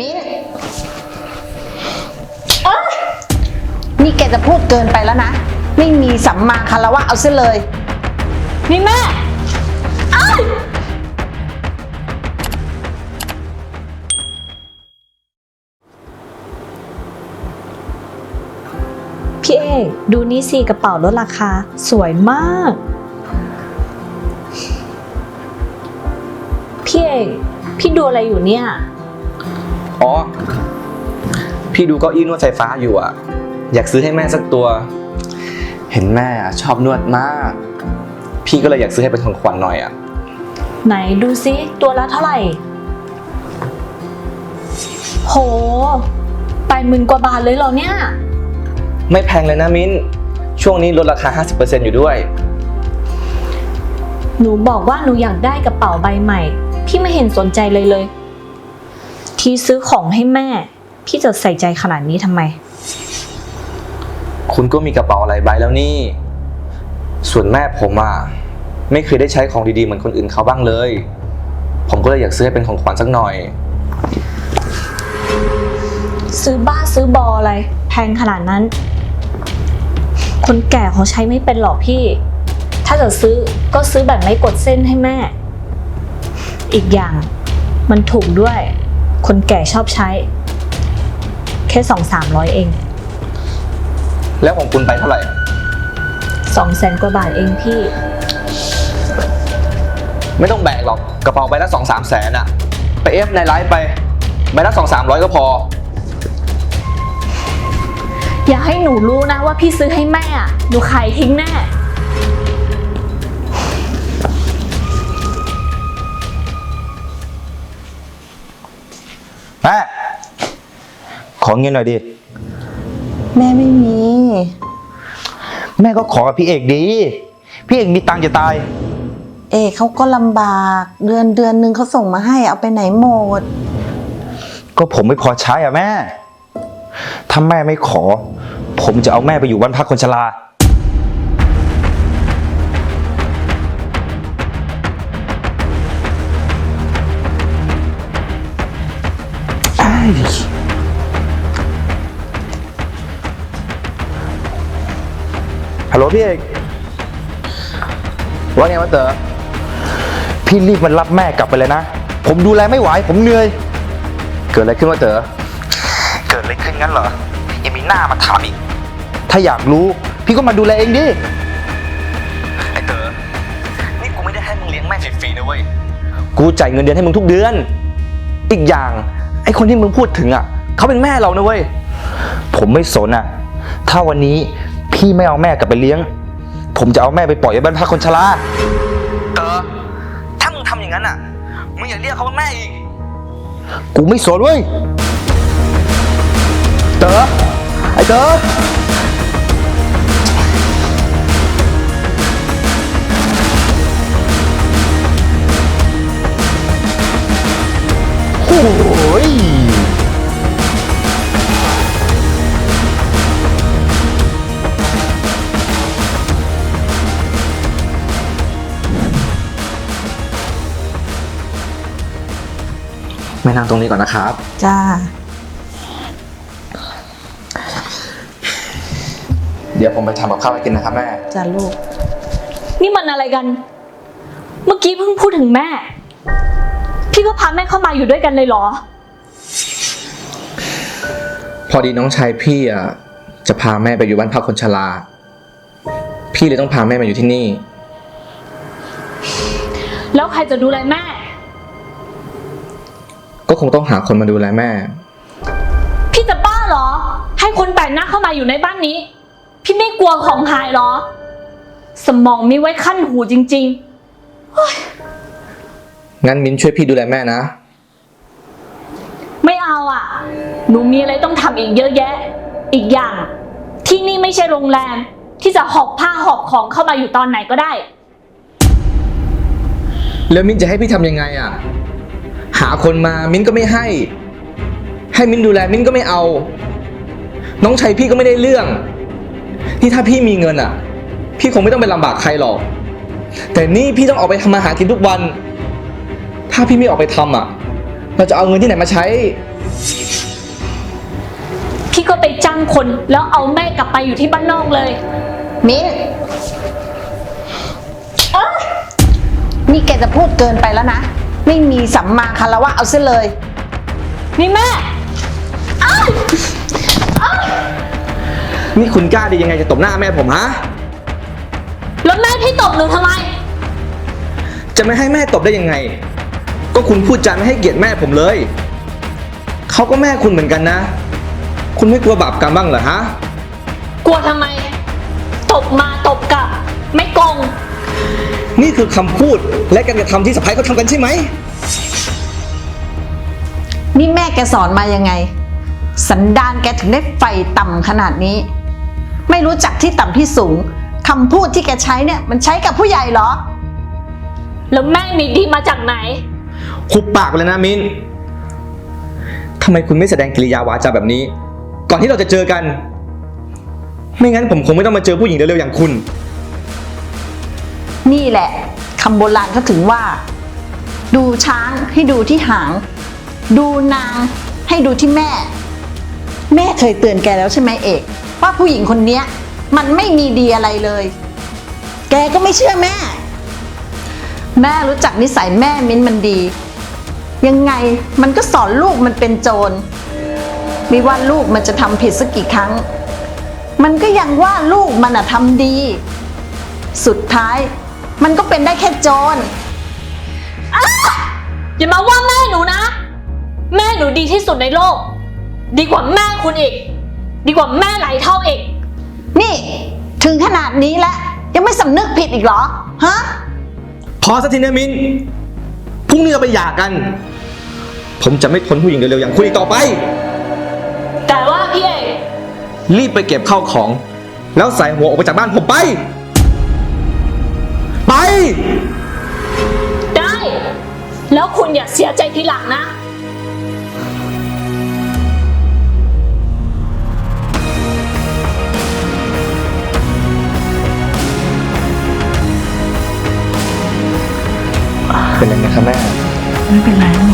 มิ้นเอ้ยนี่แกจะพูดเกินไปแล้วนะ ไม่มีสัมมาคารวะเอาซะเลย นี่แม่เอ้ยพี่เอกดูนี่สิกระเป๋าลดราคา สวยมาก พี่เอกพี่ดูอะไรอยู่เนี่ย อ๋อ พี่ดูเก้าอี้นวดไฟฟ้าอยู่อะ อยากซื้อให้แม่สักตัว เห็นแม่อะชอบนวดมาก พี่ก็เลยอยากซื้อให้เป็นของขวัญหน่อยอะ ไหนดูซิ ตัวละเท่าไหร่ โห ไปหมื่นกว่าบาทเลยเหรอเนี่ย ไม่แพงเลยนะมิ้น ช่วงนี้ลดราคา 50%อยู่ด้วย หนูบอกว่าหนูอยากได้กระเป๋าใบใหม่ พี่ไม่เห็นสนใจเลยเลย ที่ซื้อของให้แม่ พี่จะใส่ใจขนาดนี้ทำไม คุณก็มีกระเป๋าหลายใบแล้วนี่ ส่วนแม่ผมอะไม่เคยได้ใช้ของดีๆเหมือนคนอื่นเขาบ้างเลย ผมก็เลยอยากซื้อให้เป็นของขวัญสักหน่อย ซื้อบ้าซื้อบออะไร แพงขนาดนั้น คนแก่เขาใช้ไม่เป็นหรอกพี่ ถ้าจะซื้อก็ซื้อแบบไม่กดเส้นให้แม่ อีกอย่างมันถูกด้วย คนแก่ชอบใช้ แค่สองสามร้อยเองแล้วของคุณไปเท่าไหร่ สองแสนกว่าบาทเองพี่ ไม่ต้องแบกหรอกกระเป๋าใบละสองสามแสนอะไปเอฟในไลฟ์ไปใบละสองสามร้อยก็พอ อย่าให้หนูรู้นะว่าพี่ซื้อให้แม่อะหนูขายทิ้งแน่ แม่ขอเงินหน่อยดิ แม่ไม่มี แม่ก็ขอกับพี่เอกดี พี่เอกมีตังค์จะตาย เอกเขาก็ลำบาก เดือนเดือนหนึ่งเขาส่งมาให้เอาไปไหนหมด ก็ผมไม่พอใช้อะแม่ ถ้าแม่ไม่ขอ ผมจะเอาแม่ไปอยู่บ้านพักคนชรา อ้ายฮัลโหลพี่เอกว่าไงวะเต๋อพี่รีบมารับแม่กลับไปเลยนะ ผมดูแลไม่ไหว ผมเหนื่อย เกิดอะไรขึ้นวะเต๋อเกิดอะไรขึ้นงั้นเหรอ ยังมีหน้ามาถามอีก ถ้าอยากรู้ พี่ก็มาดูแลเองดิ ไอเต๋อนี่กูไม่ได้ให้มึงเลี้ยงแม่ฟรีๆนะเว้ย กูจ่ายเงินเดือนให้มึงทุกเดือน อีกอย่าง ไอคนที่มึงพูดถึงอะเขาเป็นแม่เรานะเว้ย ผมไม่สนอะ ถ้าวันนี้พี่ไม่เอาแม่กลับไปเลี้ยง ผมจะเอาแม่ไปปล่อยไว้บ้านพักคนชราเต๋อถ้ามึงทำอย่างนั้นอะ มึงอย่าเรียกเขาว่าแม่อีก กูไม่สนเว้ย เต๋อไอ้เต๋อโอ้ แม่นั่งตรงนี้ก่อนนะครับ จ้า เดี๋ยวผมไปทำกับข้าวให้กินนะครับแม่ จ้าลูก นี่มันอะไรกัน เมื่อกี้เพิ่งพูดถึงแม่ พี่ก็พาแม่เข้ามาอยู่ด้วยกันเลยเหรอ พอดีน้องชายพี่อะจะพาแม่ไปอยู่บ้านพักคนชรา พี่เลยต้องพาแม่มาอยู่ที่นี่ แล้วใครจะดูแลแม่ ก็คงต้องหาคนมาดูแลแม่ พี่จะบ้าเหรอ ให้คนแปลกหน้าเข้ามาอยู่ในบ้านนี้ พี่ไม่กลัวของหายเหรอ สมองมีไว้ขั้นหูจริงงั้นมิ้นช่วยพี่ดูแลแม่นะๆไม่เอาอะ หนูมีอะไรต้องทำอีกเยอะแยะ อีกอย่าง ที่นี่ไม่ใช่โรงแรม ที่จะหอบผ้าหอบของเข้ามาอยู่ตอนไหนก็ได้ แล้วมิ้นจะให้พี่ทำยังไงอะ หาคนมามิ้นก็ไม่ให้ ให้มิ้นดูแลมิ้นก็ไม่เอา น้องชายพี่ก็ไม่ได้เรื่อง นี่ถ้าพี่มีเงินอะ พี่คงไม่ต้องไปลำบากใครหรอก แต่นี่พี่ต้องออกไปทำมาหากินทุกวัน ถ้าพี่ไม่ออกไปทำอะ เราจะเอาเงินที่ไหนมาใช้ พี่ก็ไปจ้างคนแล้วเอาแม่กลับไปอยู่ที่บ้านนอกเลย มิ้นเอ้ยนี่แกจะพูดเกินไปแล้วนะ ไม่มีสัมมาคารวะเอาซะเลย นี่แม่ นี่คุณกล้าดียังไงจะตบหน้าแม่ผมฮะ แล้วแม่พี่ตบหนูทำไม จะไม่ให้แม่ตบได้ยังไง ก็คุณพูดจาไม่ให้เกียรติแม่ผมเลย เขาก็แม่คุณเหมือนกันนะ คุณไม่กลัวบาปกรรมบ้างเหรอฮะ กลัวทำไม ตบมาตบกลับ ไม่โกง นี่คือคำพูดและการกระทำที่สะพ้ายเขาทำกันใช่ไหม นี่แม่แกสอนมายังไง สันดานแกถึงได้ไฟต่ำขนาดนี้ ไม่รู้จักที่ต่ำที่สูงคำพูดที่แกใช้เนี่ยมันใช้กับผู้ใหญ่เหรอ แล้วแม่มีดีมาจากไหน คุบปากเลยนะมินทำไมคุณไม่แสดงกิริยาวาจาแบบนี้ ก่อนที่เราจะเจอกัน ไม่งั้นผมคงไม่ต้องมาเจอผู้หญิงเร็วๆอย่างคุณ นี่แหละคำโบราณเขาถึงว่า ดูช้างให้ดูที่หาง ดูนางให้ดูที่แม่ แม่เคยเตือนแกแล้วใช่ไหมเอก ว่าผู้หญิงคนเนี้ยมันไม่มีดีอะไรเลย แกก็ไม่เชื่อแม่ แม่รู้จักนิสัยแม่มิ้นมันดี ยังไงมันก็สอนลูกมันเป็นโจรไม่ว่าลูกมันจะทำผิดสักกี่ครั้ง มันก็ยังว่าลูกมันอะทำดี สุดท้าย มันก็เป็นได้แค่โจรอย่ามาว่าแม่หนูนะ แม่หนูดีที่สุดในโลก ดีกว่าแม่คุณอีก ดีกว่าแม่หลายเท่าอีก นี่ถึงขนาดนี้แล้วยังไม่สำนึกผิดอีกเหรอ ฮะ พอสักทีนะมินพรุ่งนี้เราไปหย่ากัน ผมจะไม่ทนผู้หญิงเร็วๆอย่างคุณอีกต่อไป แต่ว่าพี่เอก รีบไปเก็บข้าวของ แล้วใส่หัวออกไปจากบ้านผมไปไป แล้วคุณอย่าเสียใจทีหลังนะ เป็นยังไงครับแม่ ไม่เป็นไรลูก